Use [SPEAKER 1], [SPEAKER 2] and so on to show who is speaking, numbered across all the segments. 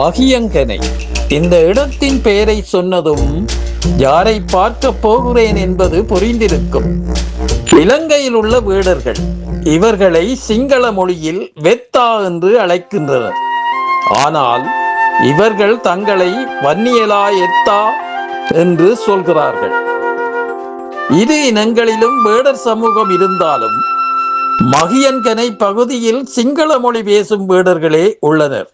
[SPEAKER 1] மகியங்கனை. இந்த இடத்தின் பெயரை சொன்னதும் யாரை பார்க்க போகிறேன் என்பது புரிந்திருக்கும். இலங்கையில் உள்ள வீடர்கள் இவர்களை சிங்கள மொழியில் வெத்தா என்று அழைக்கின்றனர். ஆனால் இவர்கள் தங்களை வன்னியலா எத்தா என்று சொல்கிறார்கள். இரு இனங்களிலும் வேடர் சமூகம் இருந்தாலும் மகியன்கனை பகுதியில் சிங்கள மொழி பேசும் வேடர்களே உள்ளனர்.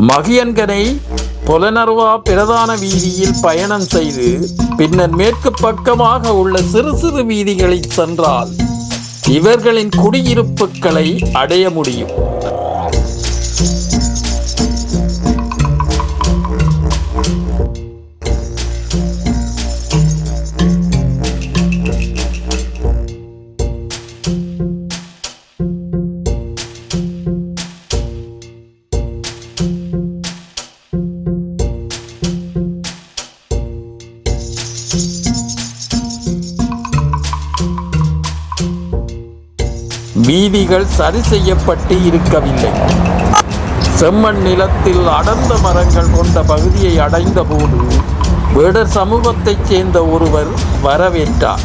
[SPEAKER 1] மகியன்கனை புலனர்வா பிரதான வீதியில் பயணம் செய்து பின்னர் மேற்கு பக்கமாக உள்ள சிறு சிறு வீதிகளில் சென்றால் இவர்களின் குடியிருப்புகளை அடைய முடியும். வீதிகள் சரி செய்யப்பட்டு இருக்கவில்லை. செம்மண் நிலத்தில் அடர்ந்த மரங்கள் கொண்ட பகுதியை அடைந்தபோது வேடர் சமூகத்தைச் சேர்ந்த ஒருவர் வரவேற்றார்.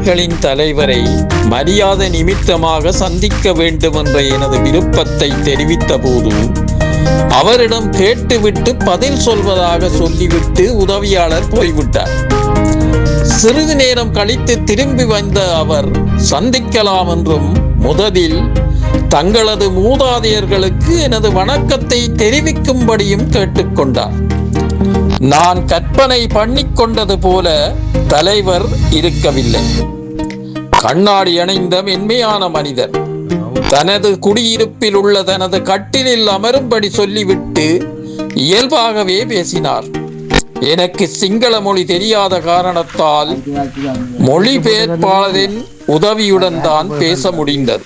[SPEAKER 1] வேடர்களின் தலைவரை மரியாதை நிமித்தமாக சந்திக்க வேண்டும் என்ற எனது விருப்பத்தை தெரிவித்த போது அவரிடம் கேட்டுவிட்டு பதில் சொல்வதாக சொல்லிவிட்டு உதவியாளர் போய்விட்டார். சிறிது நேரம் கழித்து திரும்பி வந்த அவர் சந்திக்கலாம் என்றும் முதலில் தங்களது மூதாதையர்களுக்கு எனது வணக்கத்தை தெரிவிக்கும்படியும் கேட்டுக்கொண்டார். நான் கற்பனை பண்ணிக்கொண்டது போல தலைவர் இருக்கவில்லை. கண்ணாடி அணிந்த மென்மையான மனிதர். தனது குடியிருப்பில் உள்ள தனது கட்டிலில் அமரும்படி சொல்லிவிட்டு இயல்பாகவே பேசினார். எனக்கு சிங்கள மொழி தெரியாத காரணத்தால் மொழிபெயர்ப்பாளரின் உதவியுடன் தான் பேச முடிந்தது.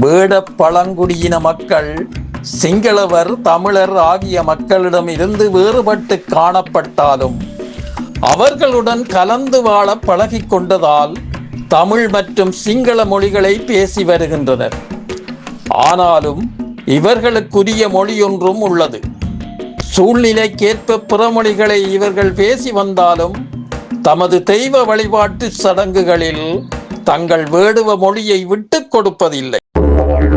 [SPEAKER 1] வேட பழங்குடியின மக்கள் சிங்களவர் தமிழர் ஆகிய மக்களிடம் இருந்து வேறுபட்டு காணப்பட்டாலும் அவர்களுடன் கலந்து வாழ பழகி கொண்டதால் தமிழ் மற்றும் சிங்கள மொழிகளை பேசி வருகின்றனர். ஆனாலும் இவர்களுக்குரிய மொழி ஒன்றும் உள்ளது. சூழ்நிலைக்கேற்ப பிற மொழிகளை இவர்கள் பேசி வந்தாலும் தமது தெய்வ வழிபாட்டு சடங்குகளில் தங்கள் வேடுவ மொழியை விட்டுக் கொடுப்பதில்லை.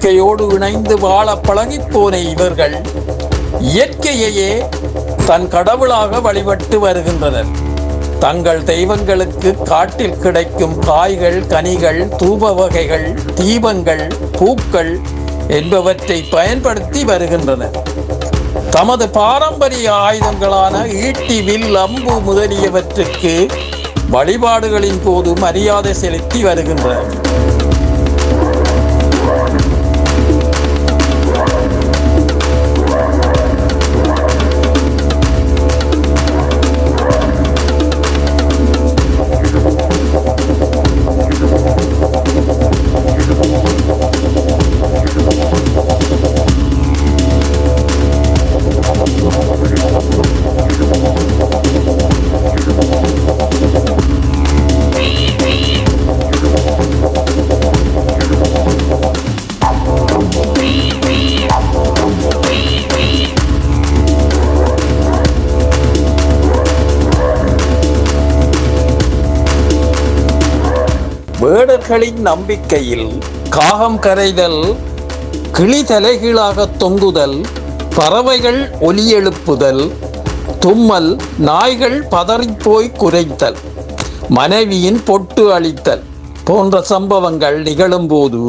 [SPEAKER 1] இயற்கையோடு இணைந்து வாழ பழகிப்போன இவர்கள் இயற்கையையே தன் கடவுளாக வழிபட்டு வருகின்றனர். தங்கள் தெய்வங்களுக்கு காட்டில் கிடைக்கும் காய்கள் கனிகள் தூப வகைகள் தீபங்கள் பூக்கள் என்பவற்றை பயன்படுத்தி வருகின்றனர். தமது பாரம்பரிய ஆயுதங்களான ஈட்டி வில் அம்பு முதலியவற்றுக்கு வழிபாடுகளின் போது மரியாதை செலுத்தி வருகின்றனர். வேடர்களின் நம்பிக்கையில் காகம் கரைதல் கிளி தலைகீழாக தொங்குதல் பறவைகள் ஒலி எழுப்புதல் தும்மல் நாய்கள் பதறிப்போய் குரைத்தல் மனைவியின் பொட்டு அளித்தல் போன்ற சம்பவங்கள் நிகழும்போது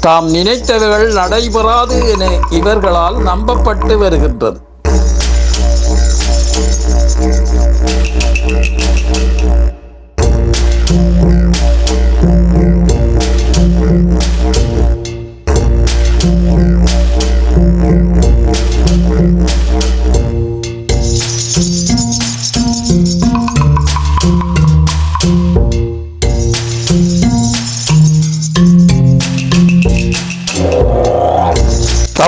[SPEAKER 1] தாம் நினைத்தவர்கள் நடைபெறாது என இவர்களால் நம்பப்பட்டு வருகின்றது.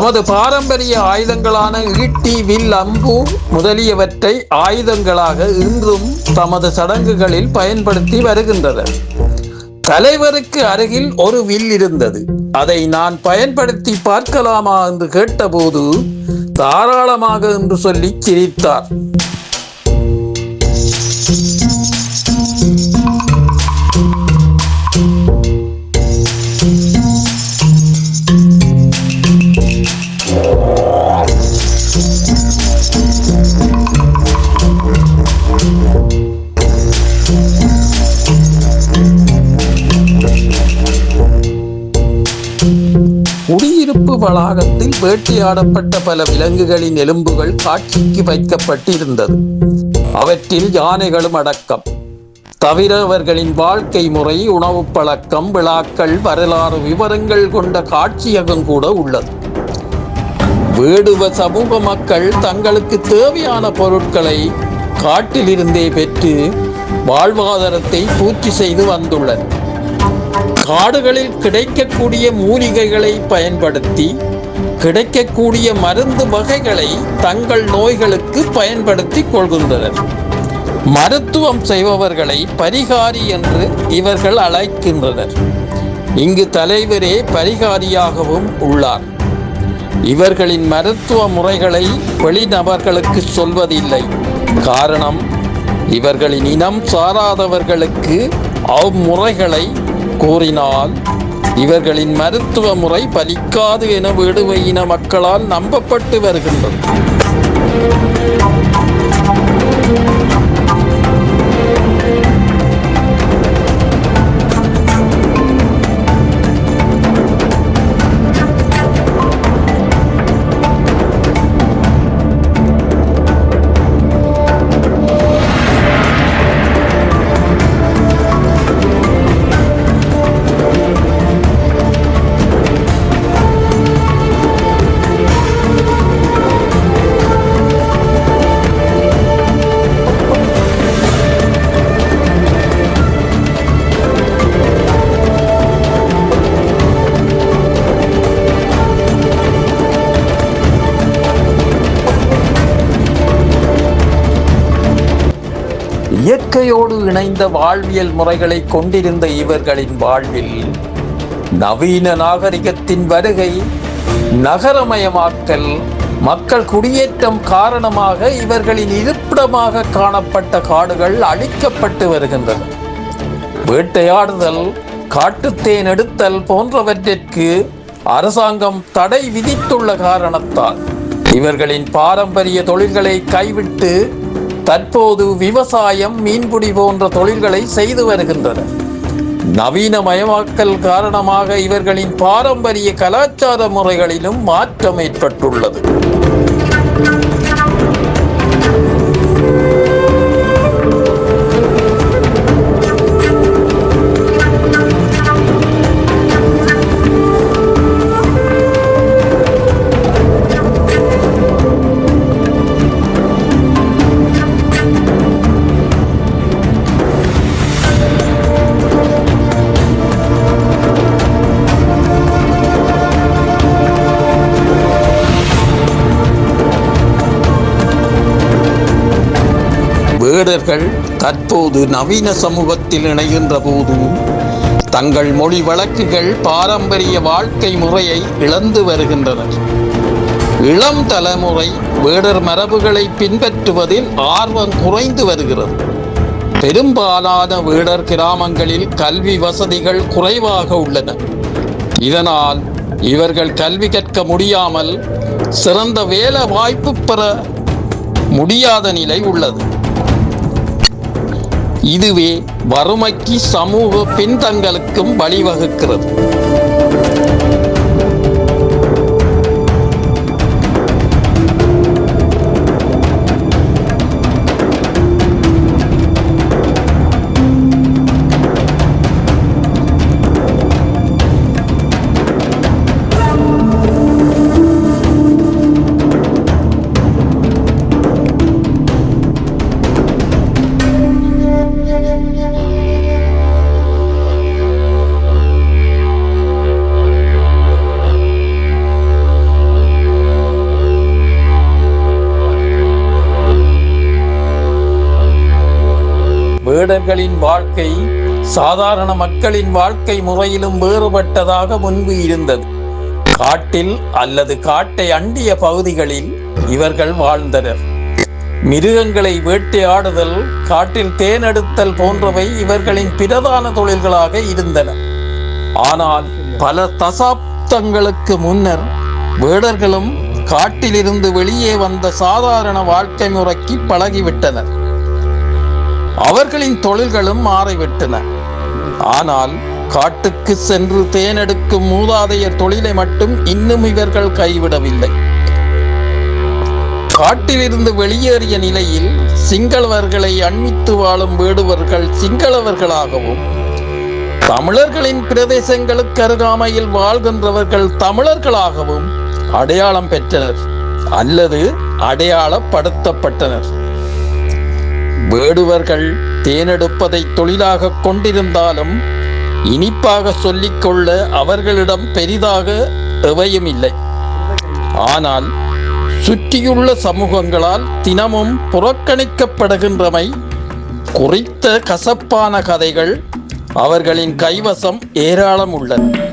[SPEAKER 1] நமது பாரம்பரிய ஆயுதங்களான ஈட்டி வில் அம்பு முதலியவற்றை ஆயுதங்களாக இன்றும் தமது சடங்குகளில் பயன்படுத்தி வருகின்றனர் தலைவருக்கு அருகில் ஒரு வில் இருந்தது. அதை நான் பயன்படுத்தி பார்க்கலாமா? என்று கேட்டபோது தாராளமாக என்று சொல்லி சிரித்தார். குடியிருப்பு வளாகத்தில் வேட்டையாடப்பட்ட பல விலங்குகளின் எலும்புகள் காட்சிக்கு வைக்கப்பட்டிருந்தது. அவற்றில் யானைகளும் அடக்கம். தவிர அவர்களின் வாழ்க்கை முறை உணவு பழக்கம் விழாக்கள் வரலாறு விவரங்கள் கொண்ட காட்சியகம் கூட உள்ளது. வேடுவ சமூக மக்கள் தங்களுக்கு தேவையான பொருட்களை காட்டிலிருந்தே பெற்று வாழ்வாதாரத்தை பூர்த்தி செய்து வந்துள்ளனர். காடுகளில் கிடைக்கக்கூடிய மூலிகைகளை பயன்படுத்தி கிடைக்கக்கூடிய மருந்து வகைகளை தங்கள் நோய்களுக்கு பயன்படுத்தி கொள்கின்றனர். மருத்துவம் செய்பவர்களை பரிகாரி என்று இவர்கள் அழைக்கின்றனர். இங்கு தலைவரே பரிகாரியாகவும் உள்ளார். இவர்களின் மருத்துவ முறைகளை வெளிநபர்களுக்கு சொல்வதில்லை. காரணம் இவர்களின் இனம் சாராதவர்களுக்கு அவ்முறைகளை கூறினால் இவர்களின் மருத்துவ முறை பலிக்காது என வேடுவ இன மக்களால் நம்பப்பட்டு வருகின்றது. ஒருங்கிணைந்த இணைந்த வாழ்வியல் முறைகளை கொண்டிருந்த இவர்களின் வாழ்வில் நவீன நாகரிகத்தின் வருகை நகரமயமாக்கல் மக்கள் குடியேற்றம் காரணமாக இவர்களின் இருப்பிடமாக காணப்பட்ட காடுகள் அழிக்கப்பட்டு வருகின்றன. வேட்டையாடுதல் காட்டுத்தேன் எடுத்தல் போன்றவற்றிற்கு அரசாங்கம் தடை விதித்துள்ள காரணத்தால் இவர்களின் பாரம்பரிய தொழில்களை கைவிட்டு தற்போது விவசாயம் மீன்பிடி போன்ற தொழில்களை செய்து வருகின்றனர். நவீனமயமாக்கல் காரணமாக இவர்களின் பாரம்பரிய கலாச்சார முறைகளிலும் மாற்றம் ஏற்பட்டுள்ளது. வேடர்கள் தற்போது நவீன சமூகத்தில் இணைகின்ற போது தங்கள் மொழி வழக்குகள் பாரம்பரிய வாழ்க்கை முறையை இழந்து வருகின்றனர். இளம் தலைமுறை வேடர் மரபுகளை பின்பற்றுவதில் ஆர்வம் குறைந்து வருகிறது. பெரும்பாலான வேடர் கிராமங்களில் கல்வி வசதிகள் குறைவாக உள்ளன. இதனால் இவர்கள் கல்வி கற்க முடியாமல் சிறந்த வேலை வாய்ப்பு பெற முடியாத நிலை உள்ளது. இதுவே வறுமைக்கு சமூக பின்தங்களுக்கும் வழிவகுக்கிறது. வேடர்களின் வாழ்க்கை சாதாரண மக்களின் வாழ்க்கை முறையிலும் வேறுபட்டதாக முன்பு இருந்தது. காட்டில் அல்லது காட்டை அண்டிய பகுதிகளில் இவர்கள் வாழ்ந்தனர். மிருகங்களை வேட்டையாடுதல் காட்டில் தேனெடுத்தல் போன்றவை இவர்களின் பிரதான தொழில்களாக இருந்தன. ஆனால் பல தசாப்தங்களுக்கு முன்னர் வேடர்களும் காட்டிலிருந்து வெளியே வந்த சாதாரண வாழ்க்கை முறைக்கு பழகிவிட்டனர். அவர்களின் தொழில்களும் மாறிவிட்டன. ஆனால் காட்டுக்கு சென்று தேனெடுக்கும் மூதாதையர் தொழிலை மட்டும் இன்னும் இவர்கள் கைவிடவில்லை. காட்டிலிருந்து வெளியேறிய நிலையில் சிங்களவர்களை அண்மித்து வாழும் வேடுவர்கள் சிங்களவர்களாகவும் தமிழர்களின் பிரதேசங்களுக்கு அருகாமையில் வாழ்கின்றவர்கள் தமிழர்களாகவும் அடையாளம் பெற்றனர் அல்லது அடையாளப்படுத்தப்பட்டனர். வேடுவர்கள் தேனெடுப்பதை தொழிலாக கொண்டிருந்தாலும் இனிப்பாக சொல்லிக்கொள்ள அவர்களிடம் பெரிதாக எவையும் இல்லை ஆனால் சுற்றியுள்ள சமூகங்களால் தினமும் புறக்கணிக்கப்படுகின்றமை குறித்த கசப்பான கதைகள் அவர்களின் கைவசம் ஏராளம் உள்ளன.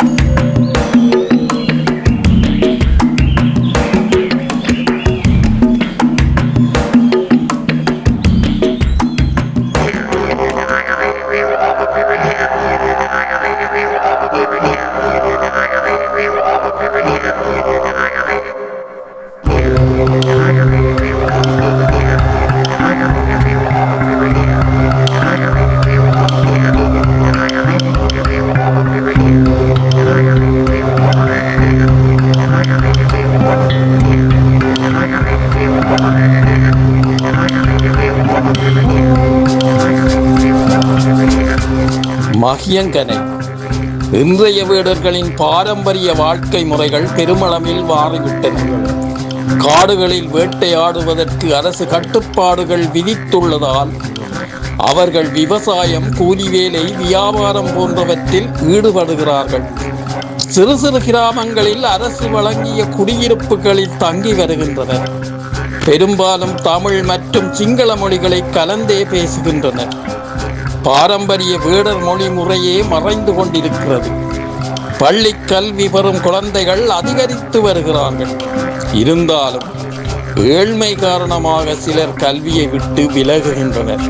[SPEAKER 1] மகியங்கனை இன்றைய வீடர்களின் பாரம்பரிய வாழ்க்கை முறைகள் பெருமளவில் மாறிவிட்டன. காடுகளில் வேட்டையாடுவதற்கு அரசு கட்டுப்பாடுகள் விதித்துள்ளதால் அவர்கள் விவசாயம் கூலி வேலை வியாபாரம் போன்றவற்றில் ஈடுபடுகிறார்கள். சிறு சிறு கிராமங்களில் அரசு வழங்கிய குடியிருப்புகளில் தங்கி வருகின்றனர். பெரும்பாலும் தமிழ் மற்றும் சிங்கள மொழிகளை கலந்தே பேசுகின்றனர். பாரம்பரிய வேடர் மொழி முறையே மறைந்து கொண்டிருக்கிறது. பள்ளி கல்வி பெறும் குழந்தைகள் அதிகரித்து வருகிறார்கள். இருந்தாலும் ஏழ்மை காரணமாக சிலர் கல்வியை விட்டு விலகுகின்றனர்.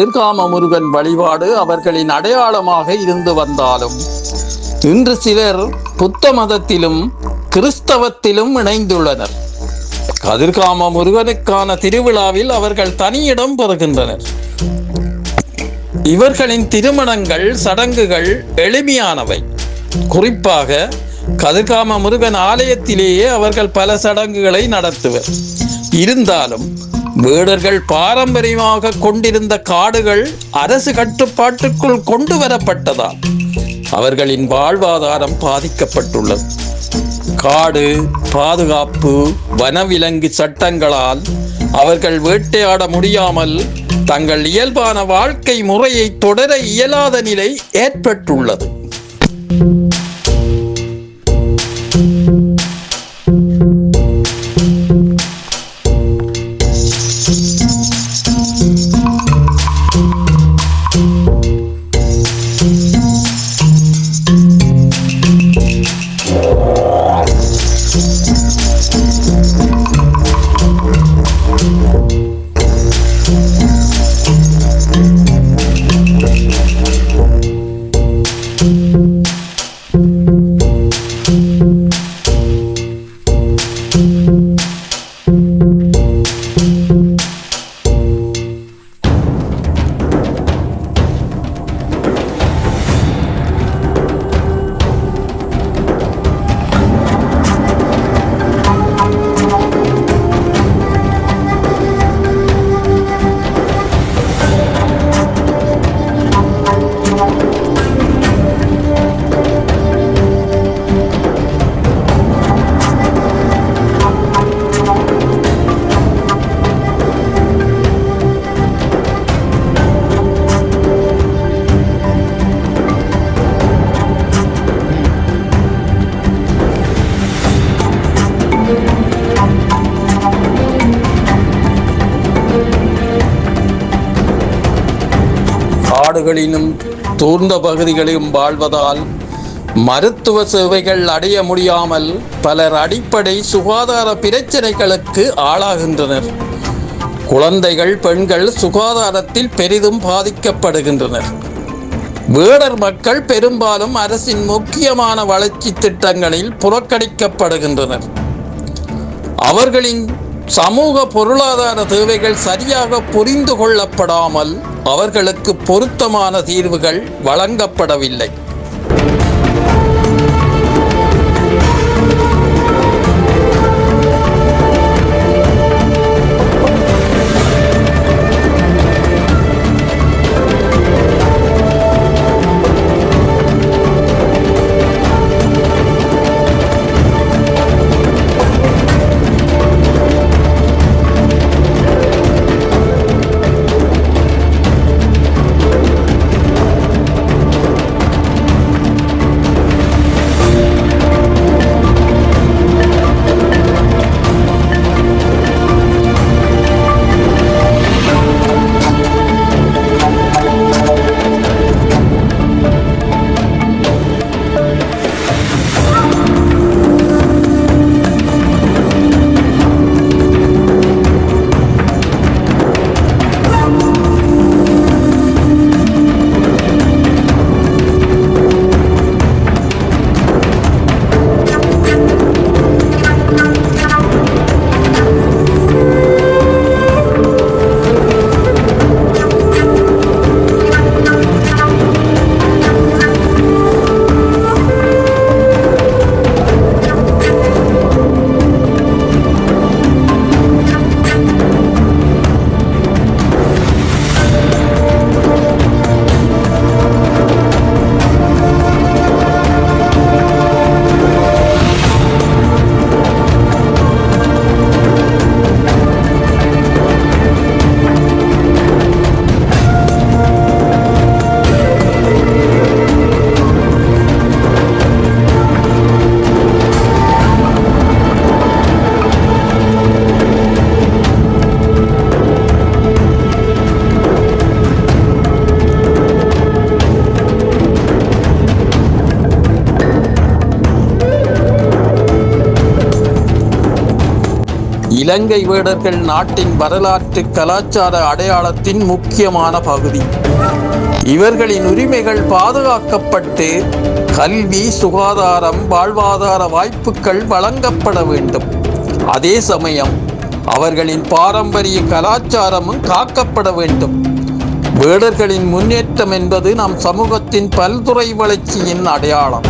[SPEAKER 1] கதிர்காம முருகன் வழிபாடு அவர்களின் அடையாளமாக இருந்து வந்தாலும் இன்று சிலர் புத்த மதத்திலும் கிறிஸ்தவத்திலும் இணைந்துள்ளனர். கதிர்காம முருகனுக்கான திருவிழாவில் அவர்கள் தனியிடம் பெறுகின்றனர் இவர்களின் திருமணங்கள் சடங்குகள் எளிமையானவை. குறிப்பாக கதிர்காம முருகன் ஆலயத்திலேயே அவர்கள் பல சடங்குகளை நடத்துவர். இருந்தாலும் வேடர்கள் பாரம்பரியமாக கொண்டிருந்த காடுகள் அரசு கட்டுப்பாட்டுக்குள் கொண்டு வரப்பட்டதால் அவர்களின் வாழ்வாதாரம் பாதிக்கப்பட்டுள்ளது. காடு பாதுகாப்பு வனவிலங்கு சட்டங்களால் அவர்கள் வேட்டையாட முடியாமல் தங்கள் இயல்பான வாழ்க்கை முறையை தொடர இயலாத நிலை ஏற்பட்டுள்ளது. காடுகளிலும் தூர்ந்த பகுதிகளிலும் வாழ்வதால் மருத்துவ சேவைகள் அடைய முடியாமல் பலர் அடிப்படை சுகாதார பிரச்சனைகளுக்கு ஆளாகின்றனர். குழந்தைகள் பெண்கள் சுகாதாரத்தில் பெரிதும் பாதிக்கப்படுகின்றனர். வேடர் மக்கள் பெரும்பாலும் அரசின் முக்கியமான வளர்ச்சி திட்டங்களில் புறக்கணிக்கப்படுகின்றனர். அவர்களின் சமூக பொருளாதார தேவைகள் சரியாக புரிந்து கொள்ளப்படாமல் அவர்களுக்கு பொருத்தமான தீர்வுகள் வழங்கப்படவில்லை. இலங்கை வேடர்கள் நாட்டின் வரலாற்று கலாச்சார அடையாளத்தின் முக்கியமான பகுதி. இவர்களின் உரிமைகள் பாதுகாக்கப்பட்டு கல்வி சுகாதாரம் வாழ்வாதார வாய்ப்புகள் வழங்கப்பட வேண்டும். அதே சமயம் அவர்களின் பாரம்பரிய கலாச்சாரமும் காக்கப்பட வேண்டும். வேடர்களின் முன்னேற்றம் என்பது நம் சமூகத்தின் பல்துறை வளர்ச்சியின் அடையாளம்.